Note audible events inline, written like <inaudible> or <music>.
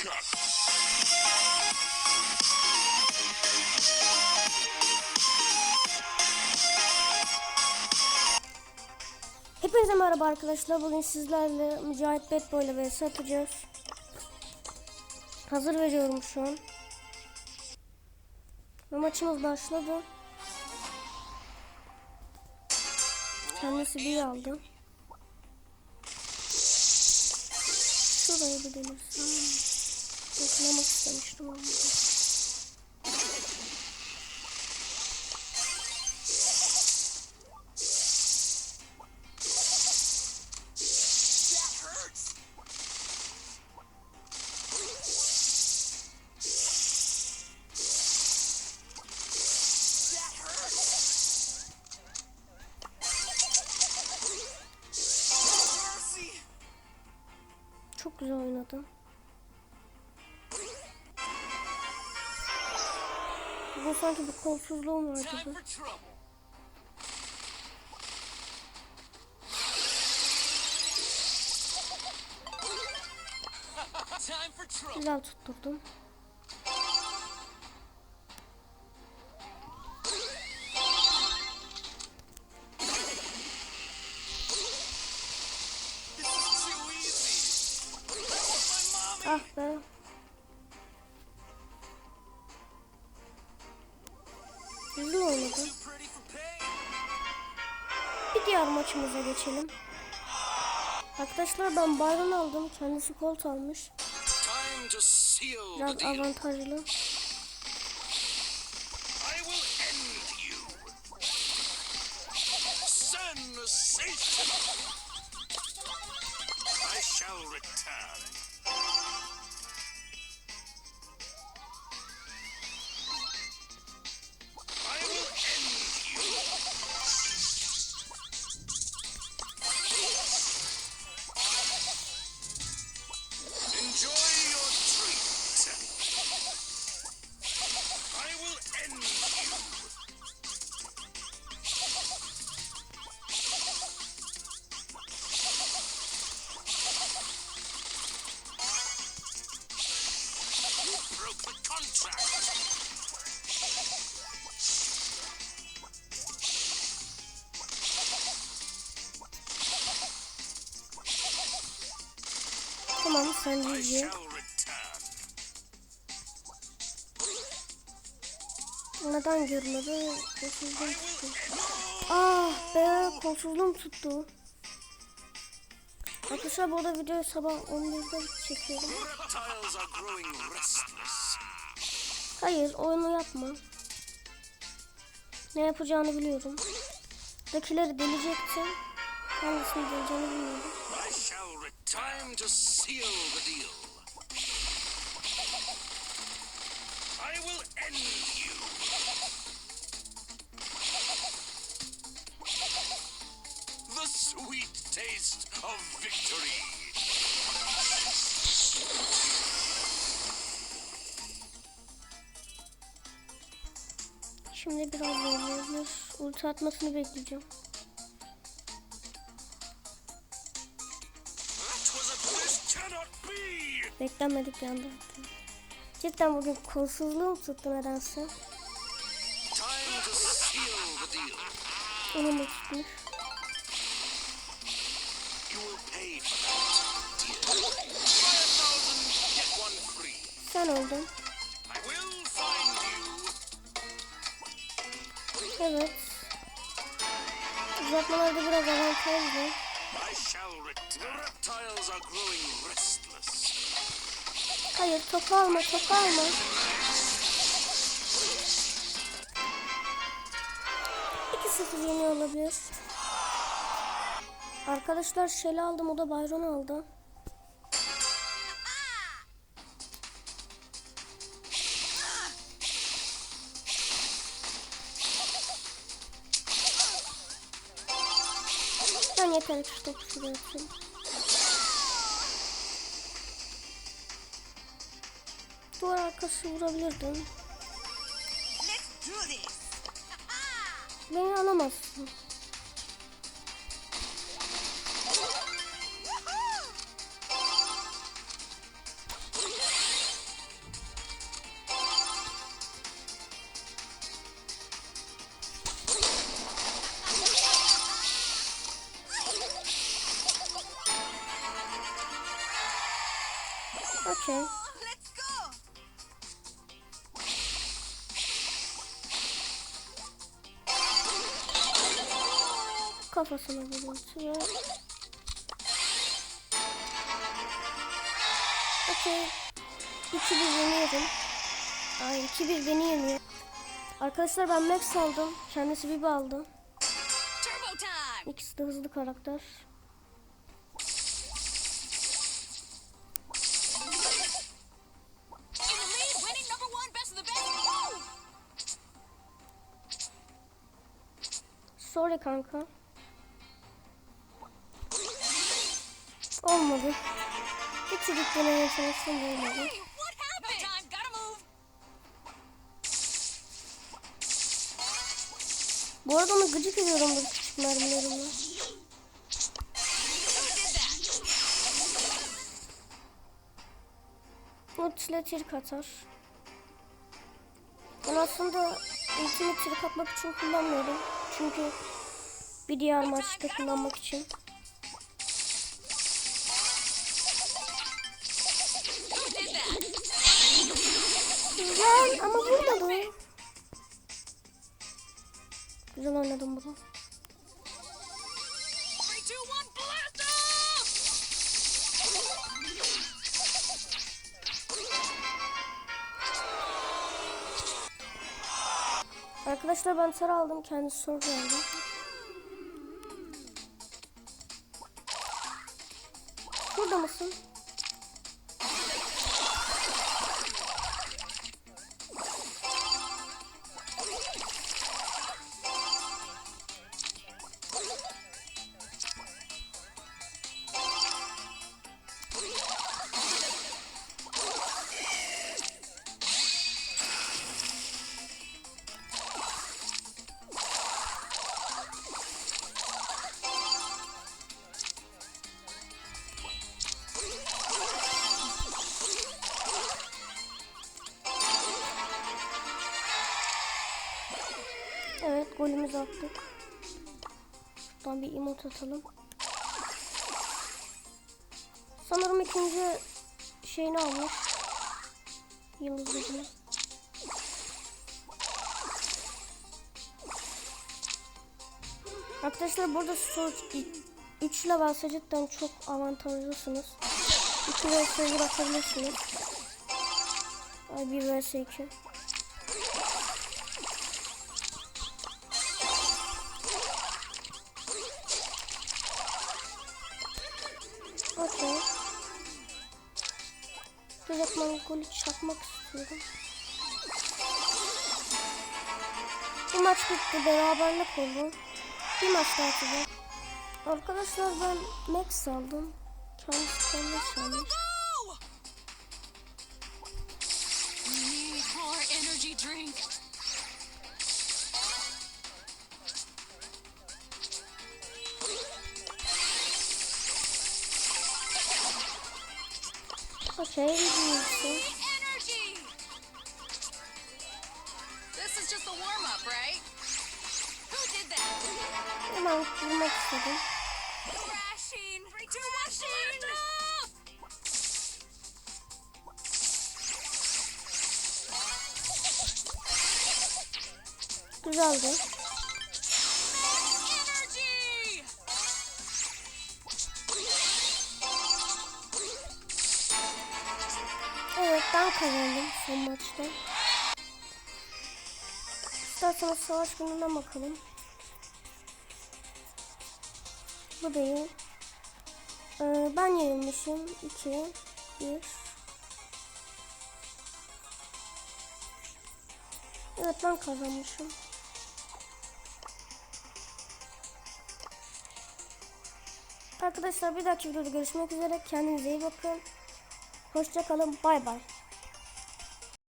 Uppercut. Hepinize merhaba arkadaşlar. Bugün sizlerle Mücahit Bad Boy ile vs atacağız. Hazır veriyorum şu an. Ve maçımız başladı. Kendisi bir aldı. Şuraya bir dönürsün. Beklemek istemiştim ama. Çok güzel oynadı. Bu sanki bir kolsuzluğum var gibi. Güzel tutturdum. Güzel pain. Bir diğer maçımıza geçelim. Arkadaşlar ben Byron aldım. Kendisi Colt almış. Biraz avantajlı. I shall return. Sen I GG. shall return. Neden görmedi? Kolsuzluğum tuttu. Ah be kolsuzluğum tuttu. Arkadaşlar bu arada videoyu sabah 11'de çekiyorum. Hayır oyunu yapma. Ne yapacağını biliyorum. Dakileri delecektim. Hangisini deleceğini bilmiyorum. Time to seal the deal. I will end you. The sweet taste of victory. Şimdi biraz zorlayabilir. Ulti atmasını bekleyeceğim. Beklenmedik bir anda. Cidden bugün kolsuzluğum tuttu nedense. Onun da tutmuş. Sen you. Evet. Uzatmalarda biraz avantajlı. Hayır topu alma topu alma. Sıfır yeniyor olabilir. Arkadaşlar Shell'i aldım o da Byron aldı. Ben yeter topu şuraya. duvar arkası vurabilirdim. <laughs> Beni alamazsın. Okay. Kafasına vurultuyor. Okey. 2-1 yeniyorum. Ay 2-1 beni yeniyor. Arkadaşlar ben Max aldım. Kendisi Bibi aldı. İkisi de hızlı karakter. In the Olmadı. Bir çocuk denemeye çalıştım olmadı. Bu arada onu gıcık ediyorum bu küçük mermilerimle. Ultisle trik atar. Ben aslında ultimi trik atmak için kullanmıyorum. Çünkü bir diğer maçta kullanmak için. Ama vurmadı. Güzel oynadım bunu. Arkadaşlar ben sarı aldım. Kendisi soru aldı. Burada mısın? Golümüzü attık. Şuradan bir emot atalım. Sanırım ikinci şeyini almış. Yıldız gücünü. Arkadaşlar burada sonuç 3 level cidden çok avantajlısınız. 2 vs bırakabilirsiniz. Ay 1 vs 2. Direktman golü çakmak istiyorum. Bu maç bitti. Beraberlik oldu. Bir maç daha atacağım. Arkadaşlar ben Max aldım. Kendisi kendi almış. Drink. Did that? Hemen vurmak istedim. Güzeldi. Ben kazandım son maçta. İsterseniz savaş gününe bakalım. Bu değil. Ee, ben yenilmişim. 2, 1. Evet ben kazanmışım. Arkadaşlar bir dahaki videoda görüşmek üzere. Kendinize iyi bakın. Hoşçakalın. Bay bay.